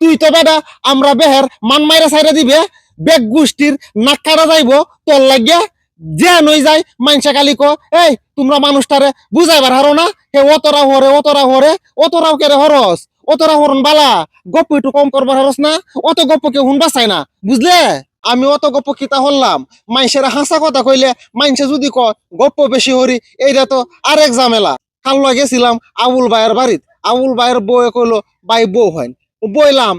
তুই তো বেটা আমরা বেহের মান মাইরা সাইরা দিবে, বেগ গোষ্ঠীর নাক কাটা যাইব, তোর লাগিয়া যে নই যায়, মাইনসা কালি ক। এই, তোমরা মানুষটারে বুঝাইবার হারো না, হে অতরা হরে অতরা হরে, অতরাও কেরে হরস অতরা হরন বালা, গপ্প একটু কম করবার হরস না, অত গপ্প কেউ হুনবা চাই না, বুঝলে? আমি অত গপ্প কিতা হল্লাম মাইসের হাসা কথা কইলে মাইনসে যদি ক, গপ্প বেশি হরি এইটা তো আরেক ঝামেলা। কাল গেছিলাম আবুল ভাইয়ের বাড়িত, আবুল ভাইয়ের বউয়ে কইলো, ভাই, বউ হয় বইলাম,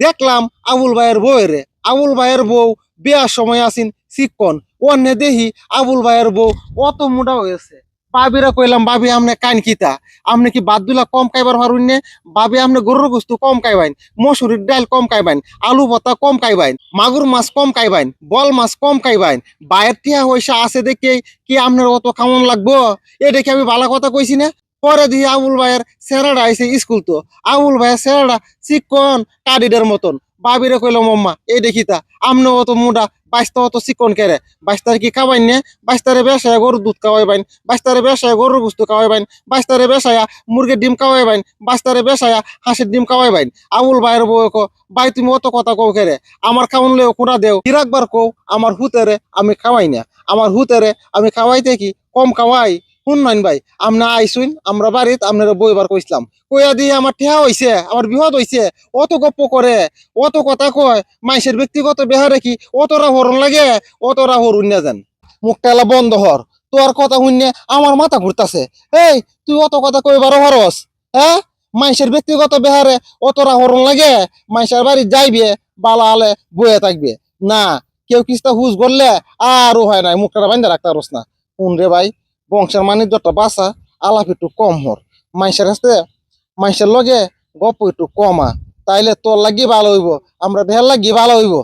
দেখলাম আবুল ভাইয়ের বউয়েরে আবুল ভাইয়ের বউ বিয়ার সময় আসিন শিক্ষণ। অন্য দেখি আবুল ভাইয়ের বউ অত মোটা হয়েছে। বাবিরা কইলাম, বাবি, আমনে কান কিতা? আপনি কি বাদুলা কম খাইবার পারুন নে? বাবি আপনি গরুর বস্তু কম খাইবাইন, মসুরির ডাল কম খাইবাইন, আলু ভর্তা কম খাইবাইন, মাগুর মাছ কম খাইবাইন, বল মাছ কম খাইবাইন। বাইরের টিয়া হইসা আছে দেখে কি আপনার অত খামন লাগবো? এ দেখে আমি ভালো কথা কইছি না? পরে দিয়ে আবুল ভাইয়ের সেরাটা আইসে স্কুল তো। আবুল ভাইয়ের সেরাটা চিকন কাডিডের মতন। বাবিরে কইলাম মাম্মা, এই দেখিতা আমনে অত মুডা বাইশটা অত চিকন কেরে? বাইশটারে কি খাওয়াইন নে? বাইশটারে বেসায় গরুর দুধ খাওয়াইবাইন বাইশটারে বেসায় গরুর বস্তু খাওয়াইবাইন বাইশটারে বেসায়া মুরগির ডিম খাওয়াইবাইন বাইশটারে বেসায়া হাঁসের ডিম খাওয়াইবাইন। আবুল ভাইয়ের বউ কো ভাই, তুমি অত কথা কও কেরে? আমার খাওয়ান লেও কুড়া দেও। হিরাকবার কও, আমার হুতেরে আমি খাওয়াই না। আমার হুতেরে আমি খাওয়াইতে কি? কম খাওয়াই। শুন নাইন ভাই, আমনা আইসুন আমরা বাড়িত আপনারা বইবার কইছিলাম। কইয়া দিয়ে আমার ঠেহা হইছে, আমার বিহদ হইছে, অত গপ্প করে, অত কথা কয়, মাইসের ব্যক্তিগত বেহারে কি অতরা হরণ লাগে, অতরা হরুন না যান। মুখটা বন্ধ হর, তোর কথা শুনে আমার মাথা ঘুরতাছে। এই, তুই অত কথা কইবার হরস হ্যাঁ? মাইসের ব্যক্তিগত বেহারে অতরা হরণ লাগে, মাইসের বাড়ি যাইবে, বালা আলে বয়ে থাকবে। না, কেউ কিস্তা হুজ করলে আরও হয় নাই, মুখটা বান্ধা রাখতে পারস না। শুন রে ভাই বংশের মানে যতটা বাসা আলাপ একটু কম হর। মাইসের কাছে মাইসের লগে গপ একটু কমা। তাইলে তোর লাগি ভালো হইব, আমরা ভেল লাগি ভালো হইব।